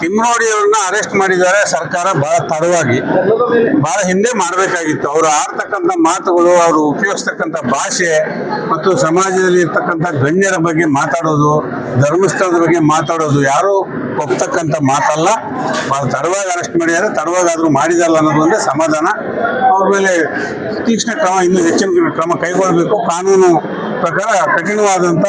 ತಿಮ್ಮನೋಡಿ ಅವ್ರನ್ನ ಅರೆಸ್ಟ್ ಮಾಡಿದ್ದಾರೆ. ಸರ್ಕಾರ ಬಹಳ ತಡವಾಗಿ. ಬಹಳ ಹಿಂದೆ ಮಾಡಬೇಕಾಗಿತ್ತು. ಅವರು ಆಡ್ತಕ್ಕಂಥ ಮಾತುಗಳು, ಅವರು ಉಪಯೋಗಿಸ್ತಕ್ಕಂಥ ಭಾಷೆ ಮತ್ತು ಸಮಾಜದಲ್ಲಿ ಇರ್ತಕ್ಕಂಥ ಗಣ್ಯರ ಬಗ್ಗೆ ಮಾತಾಡೋದು, ಧರ್ಮಸ್ಥಳದ ಬಗ್ಗೆ ಮಾತಾಡೋದು ಯಾರು ಒಪ್ತಕ್ಕಂಥ ಮಾತಲ್ಲ. ಬಹಳ ತಡವಾಗಿ ಅರೆಸ್ಟ್ ಮಾಡಿದ್ದಾರೆ. ತಡವಾಗಾದರೂ ಮಾಡಿದಲ್ಲ ಅನ್ನೋದು ಒಂದೇ ಸಮಾಧಾನ. ಅವ್ರ ಮೇಲೆ ತೀಕ್ಷ್ಣ ಕ್ರಮ, ಇನ್ನೂ ಹೆಚ್ಚಿನ ಕ್ರಮ ಕೈಗೊಳ್ಳಬೇಕು. ಕಾನೂನು ಪ್ರಕಾರ ಕಠಿಣವಾದಂಥ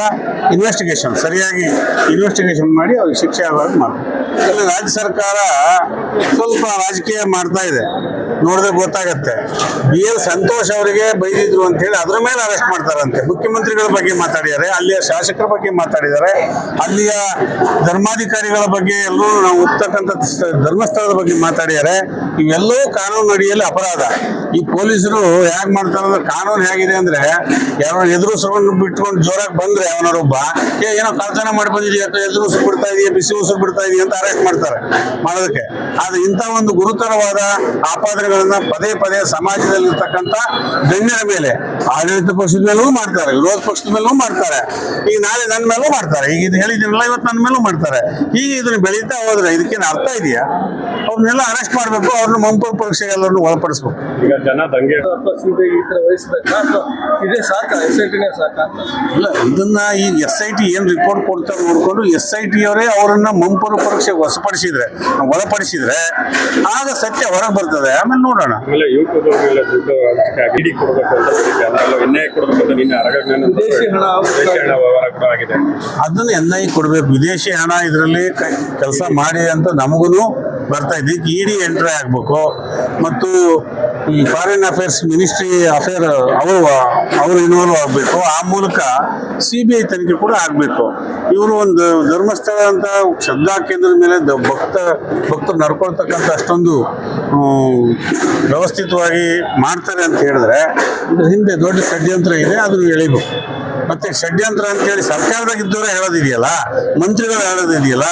ಇನ್ವೆಸ್ಟಿಗೇಷನ್ ಸರಿಯಾಗಿ ಇನ್ವೆಸ್ಟಿಗೇಷನ್ ಮಾಡಿ ಅವ್ರಿಗೆ ಶಿಕ್ಷೆ ಮಾಡಬೇಕು. ಇಲ್ಲಿ ರಾಜ್ಯ ಸರ್ಕಾರ ಸ್ವಲ್ಪ ರಾಜಕೀಯ ಮಾಡ್ತಾ ಇದೆ. ನೋಡಿದ್ರೆ ಗೊತ್ತಾಗತ್ತೆ. ಬಿ ಎಲ್ ಸಂತೋಷ್ ಅವರಿಗೆ ಬೈದಿದ್ರು ಅಂತ ಹೇಳಿ ಅದ್ರ ಮೇಲೆ ಅರೆಸ್ಟ್ ಮಾಡ್ತಾರಂತೆ. ಮುಖ್ಯಮಂತ್ರಿಗಳ ಬಗ್ಗೆ ಮಾತಾಡಿದ್ದಾರೆ, ಅಲ್ಲಿಯ ಶಾಸಕರ ಬಗ್ಗೆ ಮಾತಾಡಿದ್ದಾರೆ, ಅಲ್ಲಿಯ ಧರ್ಮಾಧಿಕಾರಿಗಳ ಬಗ್ಗೆ ಎಲ್ಲರೂ ನಾವು ಹೋಗ್ತಕ್ಕಂಥ ಧರ್ಮಸ್ಥಳದ ಬಗ್ಗೆ ಮಾತಾಡಿದ್ದಾರೆ. ಇವೆಲ್ಲವೂ ಕಾನೂನು ಅಡಿಯಲ್ಲಿ ಅಪರಾಧ. ಈ ಪೊಲೀಸರು ಹೇಗೆ ಮಾಡ್ತಾರೆ ಕಾನೂನು ಹೇಗಿದೆ ಅಂದ್ರೆ, ಯಾರೋ ಎದುರಿಸ್ಕೊಂಡು ಬಿಟ್ಕೊಂಡು ಜೋರಾಗಿ ಬಂದ್ರೆ ಅವನರೊಬ್ಬ ಏನೋ ಕಳ್ತನ ಮಾಡಿ ಬಂದಿದೆಯಾ? ಎದುರು ಉಸಿರು ಬಿಡ್ತಾ ಇದೆಯಾ? ಬಿಸಿ ಉಸಿರು ಬಿಡ್ತಾ ಇದೆಯಾ? ಅಂತ ಅರೆಸ್ಟ್ ಮಾಡ್ತಾರೆ ಮಾಡೋದಕ್ಕೆ. ಆದ್ರೆ ಇಂಥ ಒಂದು ಗುರುತರವಾದ ಆಪಾದನೆಗಳನ್ನ ಪದೇ ಪದೇ ಸಮಾಜದಲ್ಲಿರ್ತಕ್ಕಂಥ ಗಣ್ಯರ ಮೇಲೆ ಆಡಳಿತ ಪಕ್ಷದ ಮೇಲೂ ಮಾಡ್ತಾರೆ ವಿರೋಧ ಪಕ್ಷದ ಮೇಲೂ ಮಾಡ್ತಾರೆ. ಈಗ ನಾಳೆ ನನ್ನ ಮೇಲೂ ಮಾಡ್ತಾರೆ. ಈಗ ಇದು ಹೇಳಿದ್ದೀನಲ್ಲ ಇವತ್ತು ನನ್ನ ಮೇಲೂ ಮಾಡ್ತಾರೆ. ಈಗ ಇದನ್ನ ಬೆಳೀತಾ ಹೋದ್ರೆ ಇದಕ್ಕೇನು ಅರ್ಥ ಇದೆಯಾ? ಅವ್ರನ್ನೆಲ್ಲ ಅರೆಸ್ಟ್ ಮಾಡಬೇಕು ಅವ್ರನ್ನ ಮಂಪರ್ ಪರೀಕ್ಷೆಗೆ ಎಲ್ಲರನ್ನು ಒಳಪಡಿಸ್ಬೇಕು. ಈಗ ಜನ ದಂಗೆ ಇದೇ ಸಾಕ? ಎಸ್ ಐ ಟಿನೇ ಸಾಕ? ಅಂತ ಇಲ್ಲ ಇದನ್ನ ಈ ಎಸ್ ಐ ಟಿ ಏನ್ ರಿಪೋರ್ಟ್ ಕೊಡ್ತಾರೆ ನೋಡ್ಕೊಂಡು ಎಸ್ ಐ ಟಿ ಅವರೇ ಅವರನ್ನ ಮಂಪರು ಪರೀಕ್ಷೆಗೆ ಹೊಸಪಡಿಸಿದ್ರೆ ಒಳಪಡಿಸಿದ್ರೆ ಆಗ ಸತ್ಯ ಹೊರಗೆ ಬರ್ತದೆ. ಆಮೇಲೆ ನೋಡೋಣ. ಆಮೇಲೆ ಯೂಟ್ಯೂಬ್ ಮೇಲೆ ದುಡ್ಡು ಇಡಿ ಕೊಡಬೇಕು ಅಂತ ಎನ್ ಐ ಕೊಡಬೇಕು ಅಂತ ನಿನ್ನೆ ಅರಗಜ್ಞಾನ ವಿದೇಶಿ ಹಣ ಹಣ ವ್ಯವಹಾರ ಕೂಡ ಆಗಿದೆ. ಅದನ್ನ ಎನ್ ಐ ಕೊಡ್ಬೇಕು. ವಿದೇಶಿ ಹಣ ಇದರಲ್ಲಿ ಕೆಲಸ ಮಾಡಿ ಅಂತ ನಮಗೂ ಬರ್ತಾ ಇದೆ. ಇಡಿ ಎಂಟ್ರಿ ಆಗ್ಬೇಕು. ಮತ್ತು ಈ ಫಾರಿನ್ ಅಫೇರ್ಸ್ ಮಿನಿಸ್ಟ್ರಿ ಅಫೇರ್ ಅವರು ಅವರು ಇನ್ವಾಲ್ವ್ ಆಗಬೇಕು. ಆ ಮೂಲಕ ಸಿ ಬಿ ಐ ತನಿಖೆ ಕೂಡ ಆಗಬೇಕು. ಇವರು ಒಂದು ಧರ್ಮಸ್ಥಳ ಅಂತ ಶ್ರದ್ಧಾ ಕೇಂದ್ರದ ಮೇಲೆ ಭಕ್ತ, ಭಕ್ತರು ನಡ್ಕೊಳ್ತಕ್ಕಂಥ ಅಷ್ಟೊಂದು ವ್ಯವಸ್ಥಿತವಾಗಿ ಮಾಡ್ತಾರೆ ಅಂತ ಹೇಳಿದ್ರೆ ಹಿಂದೆ ದೊಡ್ಡ ಷಡ್ಯಂತ್ರ ಇದೆ ಅದನ್ನು ಎಳಿಬೇಕು. ಮತ್ತೆ ಷಡ್ಯಂತ್ರ ಅಂತೇಳಿ ಸರ್ಕಾರದಾಗ ಇದ್ದವರೇ ಹೇಳೋದಿದೆಯಲ್ಲ, ಮಂತ್ರಿಗಳು ಹೇಳೋದಿದೆಯಲ್ಲ,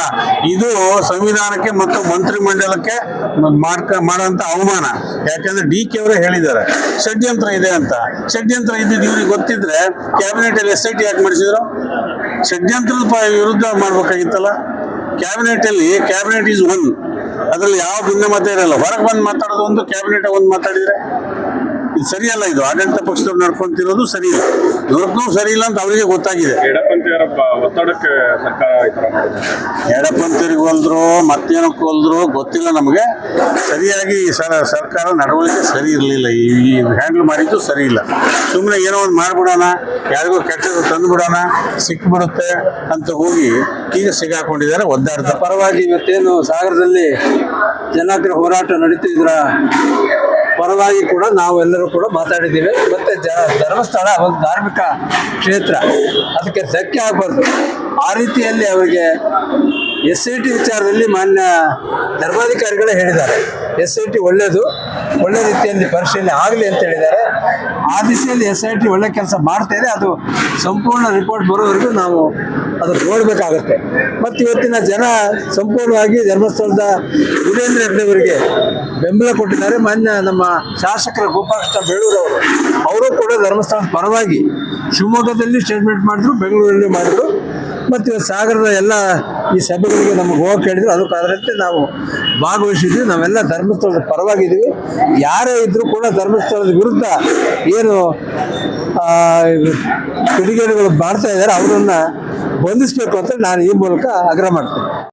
ಇದು ಸಂವಿಧಾನಕ್ಕೆ ಮತ್ತು ಮಂತ್ರಿಮಂಡಲಕ್ಕೆ ಮಾಡ್ಕ ಮಾಡೋಂಥ ಅವಮಾನ. ಯಾಕಂದ್ರೆ ಡಿ ಕೆ ಅವರೇ ಹೇಳಿದ್ದಾರೆ, ಷಡ್ಯಂತ್ರ ಇದೆ ಅಂತ. ಷಡ್ಯಂತ್ರ ಇದ್ದಿದ್ದು ಇವ್ರಿಗೆ ಗೊತ್ತಿದ್ರೆ ಕ್ಯಾಬಿನೆಟ್ ಅಲ್ಲಿ ಎಸ್ ಐ ಟಿ ಯಾಕೆ ಮಾಡಿಸಿದ್ರು? ಷಡ್ಯಂತ್ರದ ವಿರುದ್ಧ ಮಾಡ್ಬೇಕಾಗಿತ್ತಲ್ಲ? ಕ್ಯಾಬಿನೆಟ್ ಅಲ್ಲಿ ಕ್ಯಾಬಿನೆಟ್ ಈಸ್ ಒನ್ ಅದರಲ್ಲಿ ಯಾವ ಭಿನ್ನಮತ ಇರಲ್ಲ. ಹೊರಗೆ ಬಂದು ಮಾತಾಡೋದು ಒಂದು ಕ್ಯಾಬಿನೆಟ್ ಒಂದು ಮಾತಾಡಿದ್ರೆ ಇದು ಸರಿಯಲ್ಲ ಇದು. ಆಡಳಿತ ಪಕ್ಷದವ್ರು ನಡ್ಕೊಂತಿರೋದು ಸರಿ ಇಲ್ಲ. ನಡ್ಕೊಂಡು ಸರಿ ಇಲ್ಲ ಅಂತ ಅವರಿಗೆ ಗೊತ್ತಾಗಿದೆ. ಎಡಪಂಥೀಯರ ಹೊಲ್ದ್ರು ಒತ್ತಡಕ್ಕೆ ಸರ್ಕಾರ ಹೋಲ್ದ್ರು ಮತ್ತೇನಕ್ಕೆ ಹೋಲ್ದ್ರು ಗೊತ್ತಿಲ್ಲ ನಮಗೆ. ಸರಿಯಾಗಿ ಈ ಸರ ಸರ್ಕಾರ ನಡವಳಿಕೆ ಸರಿ ಇರಲಿಲ್ಲ. ಈ ಹ್ಯಾಂಡಲ್ ಮಾಡಿದ್ದು ಸರಿ ಇಲ್ಲ. ಸುಮ್ಮನೆ ಏನೋ ಒಂದು ಮಾಡ್ಬಿಡೋಣ ಯಾರಿಗೋ ಕೆಟ್ಟದ್ದು ತಂದುಬಿಡೋಣ ಸಿಕ್ಬಿಡುತ್ತೆ ಅಂತ ಹೋಗಿ ಈಗ ಸಿಗಾಕೊಂಡಿದ್ದಾರೆ ಒದ್ದಾಡ್ತಾರೆ ಪರವಾಗಿ ಇವತ್ತೇನು ಸಾಗರದಲ್ಲಿ ಜನಾಗ್ರಹ ಹೋರಾಟ ನಡೀತಿದ್ರ? ಪರವಾಗಿ ಕೂಡ ನಾವೆಲ್ಲರೂ ಕೂಡ ಮಾತಾಡಿದ್ದೀವಿ. ಮತ್ತೆ ಧರ್ಮಸ್ಥಳ ಒಂದು ಧಾರ್ಮಿಕ ಕ್ಷೇತ್ರ. ಅದಕ್ಕೆ ಧಕ್ಕೆ ಆಗಬಾರ್ದು. ಆ ರೀತಿಯಲ್ಲಿ ಅವರಿಗೆ ಎಸ್ ಐ ಟಿ ವಿಚಾರದಲ್ಲಿ ಮಾನ್ಯ ಧರ್ಮಾಧಿಕಾರಿಗಳೇ ಹೇಳಿದ್ದಾರೆ. ಎಸ್ ಐ ಟಿ ಒಳ್ಳೆಯದು ಒಳ್ಳೆ ರೀತಿಯಲ್ಲಿ ಪರಿಶೀಲನೆ ಆಗಲಿ ಅಂತ ಹೇಳಿದ್ದಾರೆ. ಆ ದಿಸೆಯಲ್ಲಿ ಎಸ್ ಐ ಟಿ ಒಳ್ಳೆ ಕೆಲಸ ಮಾಡ್ತಾ ಇದೆ. ಅದು ಸಂಪೂರ್ಣ ರಿಪೋರ್ಟ್ ಬರೋವರೆಗೂ ನಾವು ಅದು ನೋಡಬೇಕಾಗತ್ತೆ. ಮತ್ತು ಇವತ್ತಿನ ಜನ ಸಂಪೂರ್ಣವಾಗಿ ಧರ್ಮಸ್ಥಳದ ವೀರೇಂದ್ರ ಹೆಗ್ಡೆಯವರಿಗೆ ಬೆಂಬಲ ಕೊಟ್ಟಿದ್ದಾರೆ. ಮಾನ್ಯ ನಮ್ಮ ಶಾಸಕರ ಗೋಪಾಲಕೃಷ್ಣ ಬೇಳೂರು ಅವರು ಕೂಡ ಧರ್ಮಸ್ಥಳದ ಪರವಾಗಿ ಶಿವಮೊಗ್ಗದಲ್ಲಿ ಸ್ಟೇಟ್ಮೆಂಟ್ ಮಾಡಿದ್ರು, ಬೆಂಗಳೂರಲ್ಲಿ ಮಾಡಿದ್ರು. ಮತ್ತು ಇವತ್ತು ಸಾಗರದ ಎಲ್ಲ ಈ ಸಭೆಗಳಿಗೆ ನಮಗೆ ಹೋಗಕ್ಕೆ ಹೇಳಿದ್ರು. ಅದಕ್ಕೆ ಅದರಂತೆ ನಾವು ಭಾಗವಹಿಸಿದ್ವಿ. ನಾವೆಲ್ಲ ಧರ್ಮಸ್ಥಳದ ಪರವಾಗಿದ್ದೀವಿ. ಯಾರೇ ಇದ್ದರೂ ಕೂಡ ಧರ್ಮಸ್ಥಳದ ವಿರುದ್ಧ ಏನು ಕಿಡಿಗೇಡಿಗಳು ಮಾಡ್ತಾ ಇದ್ದಾರೆ. ಅವರನ್ನು ಬಂಧಿಸಬೇಕು ಅಂತ ನಾನು ಈ ಮೂಲಕ ಆಗ್ರಹ ಮಾಡ್ತೀನಿ.